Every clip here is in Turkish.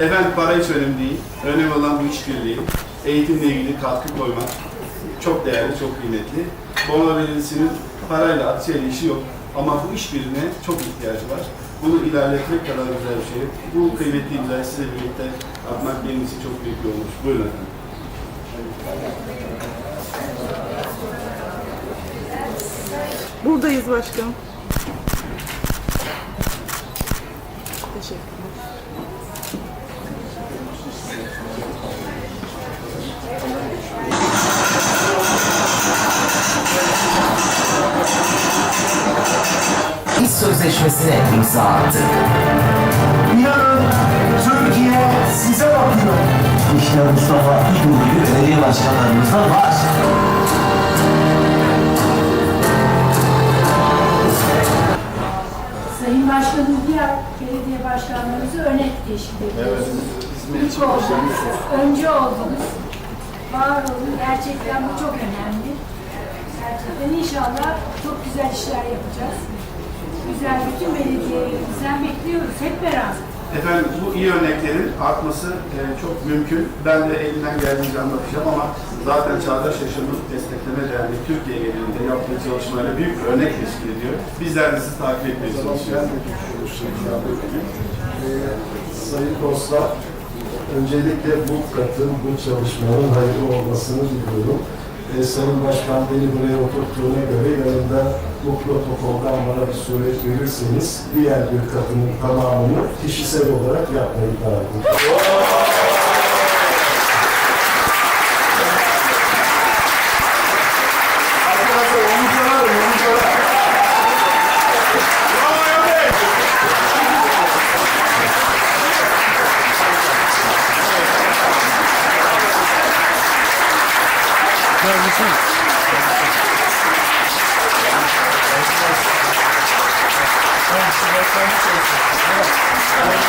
Efendim para hiç önemli değil. Önemli olan bu işbirliği. Eğitimle ilgili katkı koymak çok değerli, çok kıymetli. Bono Belediyesi'nin parayla şeyle işi yok. Ama bu işbirliğine çok ihtiyacı var. Bunu ilerletmek kadar güzel bir şey. Bu kıymetli imzayı size birlikte atmak benim için çok büyük bir olmuş. Buyurun efendim. Buradayız başkanım. İş sözleşmesine imza attık. İnanın Türkiye size bakıyor. İşte Mustafa İdul gibi belediye başkanlarımız da var. Sayın Başkanım diğer belediye başkanlarımızı örnek teşkil ediyorsunuz. İlk oldunuz, önce oldunuz. Var olun. Gerçekten bu çok önemli. Gerçekten inşallah çok güzel işler yapacağız. Güzel bütün belediyelerimizden bekliyoruz hep beraber. Efendim bu iyi örneklerin artması e, çok mümkün. Ben de elimden geldiğince anlatacağım ama zaten Çağdaş Yaşamı Destekleme Derneği Türkiye genelinde yaptığı çalışmalarla büyük bir örnek teşkil ediyor. Bizler de sizi takip etmeye çalışacağız. Ee, sayın dostlar, öncelikle bu katın, bu çalışmanın hayırlı olmasını diliyorum. Ee, sayın Başkan beni buraya oturttuğuna göre yanında bu protokoldan bana bir suret verirseniz diğer bir katının tamamını kişisel olarak yapmayı taahhüt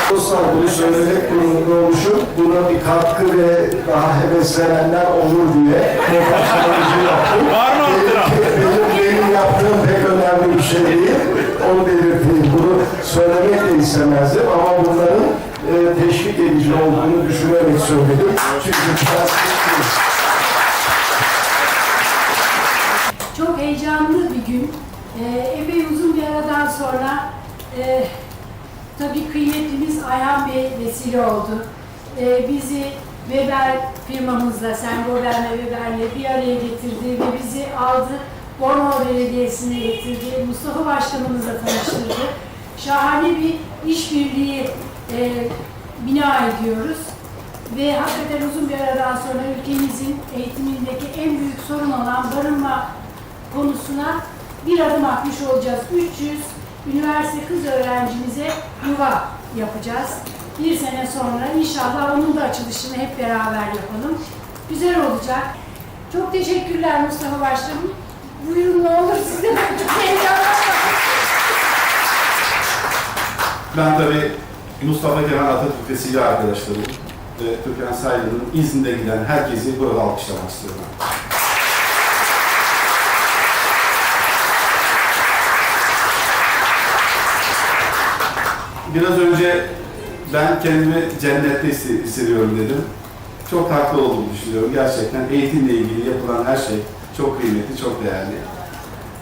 Dostlar bunu söylemek durumunda olmuşum. Buna bir katkı ve daha heveslenenler olur diye başkanımızı yaptım. Var mı benim, benim yaptığım pek önemli bir şey değil. Onu belirteyim. Bunu söylemek de istemezdim ama bunların e, teşvik edici olduğunu düşünerek söyledim. Çünkü biraz Çok heyecanlı bir gün. Ee, epey uzun bir aradan sonra e, tabii kıymetlimiz Ayhan Bey vesile oldu. Ee, bizi Weber firmamızla, Sen Gober ve Weber'le bir araya getirdi ve bizi aldı. Bornova Belediyesi'ne getirdi. Mustafa Başkanımızla tanıştırdı. Şahane bir işbirliği e, bina ediyoruz. Ve hakikaten uzun bir aradan sonra ülkemizin eğitimindeki en büyük sorun olan barınma konusuna bir adım atmış olacağız. 300 üniversite kız öğrencimize yuva yapacağız. Bir sene sonra inşallah onun da açılışını hep beraber yapalım. Güzel olacak. Çok teşekkürler Mustafa Başkanım. Buyurun ne olur siz de ben çok heyecanlandım. Ben tabii Mustafa Kemal Atatürk ve silah arkadaşlarım Türkan Saylı'nın izinde giden herkesi burada alkışlamak istiyorum. Biraz önce ben kendimi cennette hisse- hissediyorum dedim. Çok haklı olduğumu düşünüyorum. Gerçekten eğitimle ilgili yapılan her şey çok kıymetli, çok değerli.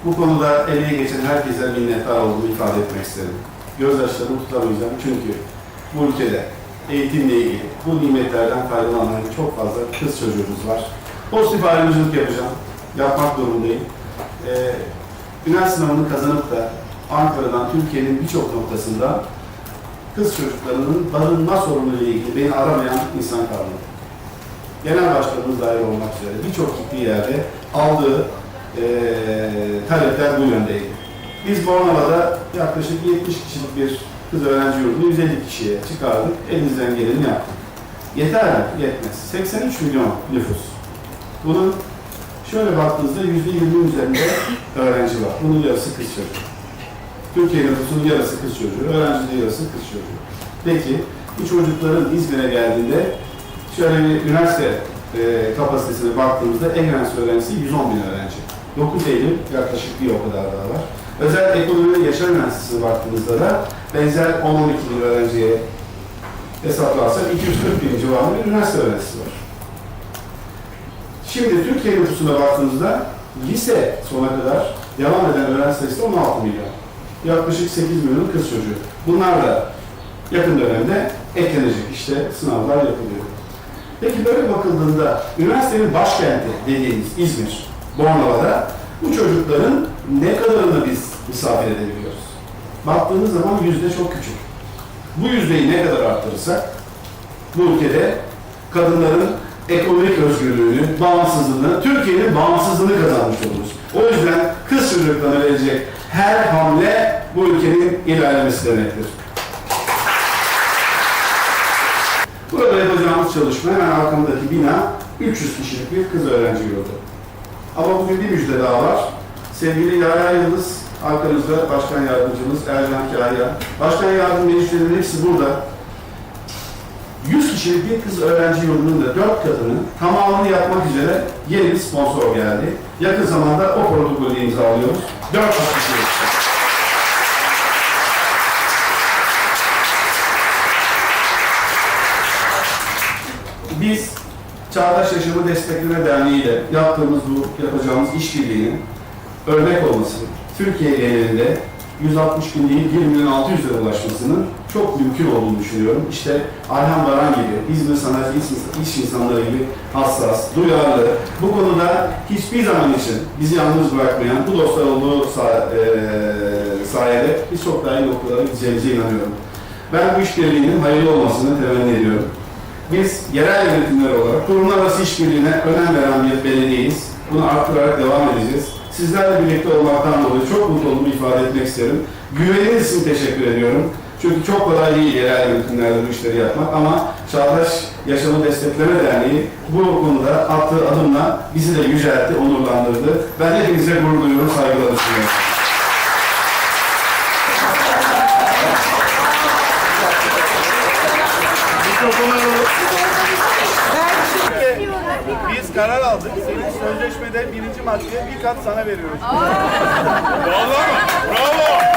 Bu konuda emeği geçen herkese minnettar olduğumu ifade etmek isterim. Gözyaşlarımı tutamayacağım çünkü bu ülkede eğitimle ilgili bu nimetlerden faydalanan çok fazla kız çocuğumuz var. Pozitif ayrımcılık yapacağım. Yapmak durumundayım. Ee, üniversite sınavını kazanıp da Ankara'dan Türkiye'nin birçok noktasında kız çocuklarının barınma sorunu ile ilgili beni aramayan insan kalmadı. Genel başkanımız dahil olmak üzere birçok gittiği yerde aldığı eee talepler bu yöndeydi. Biz Bornova'da yaklaşık 70 kişilik bir kız öğrenci yurdunu 150 kişiye çıkardık. Elimizden geleni yaptık. Yeter mi? Yetmez. 83 milyon nüfus. Bunun şöyle baktığınızda %20'nin üzerinde öğrenci var. Bunun yarısı kız çocuğu. Türkiye nüfusunun yarısı kız çocuğu, öğrencinin yarısı kız çocuğu. Peki bu çocukların İzmir'e geldiğinde şöyle bir üniversite e, kapasitesine baktığımızda en önemlisi öğrencisi 110 bin öğrenci. 9 Eylül yaklaşık bir o kadar daha var. Özel ekonomi yaşam üniversitesine baktığımızda da benzer 10-12 bin öğrenciye hesaplarsak 240 bin civarında bir üniversite öğrencisi var. Şimdi Türkiye nüfusuna baktığımızda lise sona kadar devam eden öğrenci sayısı da 16 milyon. Yaklaşık 8 milyon kız çocuğu. Bunlar da yakın dönemde eklenecek işte sınavlar yapılıyor. Peki böyle bakıldığında üniversitenin başkenti dediğimiz İzmir, Bornova'da bu çocukların ne kadarını biz misafir edebiliyoruz? Baktığımız zaman yüzde çok küçük. Bu yüzdeyi ne kadar arttırırsak bu ülkede kadınların ekonomik özgürlüğünü, bağımsızlığını, Türkiye'nin bağımsızlığını kazanmış oluruz. O yüzden kız çocuklarına verecek her hamle bu ülkenin ilerlemesi demektir. Burada yapacağımız çalışma hemen arkamdaki bina 300 kişilik bir kız öğrenci yurdu. Ama bugün bir müjde daha var. Sevgili Yahya Yıldız, arkanızda Başkan Yardımcımız Ercan Kaya. Başkan Yardımcıların hepsi burada. 100 kişilik bir kız öğrenci yurdunun da 4 katının tamamını yapmak üzere yeni bir sponsor geldi. Yakın zamanda o protokolü imzalıyoruz. 400 kişilik. Biz Çağdaş Yaşamı Destekleme Derneği ile yaptığımız bu yapacağımız işbirliğinin örnek olması, Türkiye genelinde 160 bin değil 1 milyon 600 lira ulaşmasının çok mümkün olduğunu düşünüyorum. İşte Ayhan Baran gibi, İzmir Sanat iş, insanları gibi hassas, duyarlı, bu konuda hiçbir zaman için bizi yalnız bırakmayan bu dostlar olduğu sa- eee, sayede biz çok daha iyi noktalara gideceğimize inanıyorum. Ben bu işbirliğinin hayırlı olmasını temenni ediyorum. Biz yerel yönetimler olarak kurumlar arası işbirliğine önem veren bir belediyeyiz. Bunu arttırarak devam edeceğiz. Sizlerle birlikte olmaktan dolayı çok mutlu isterim. Güveniniz için teşekkür ediyorum. Çünkü çok kolay değil yerel yönetimlerde bu işleri yapmak ama Çağdaş Yaşamı Destekleme Derneği bu konuda attığı adımla bizi de yüceltti, onurlandırdı. Ben hepinize gurur duyuyorum, karar aldık. Senin sözleşmede birinci maddeye bir kat sana veriyoruz. Vallahi mi? Bravo!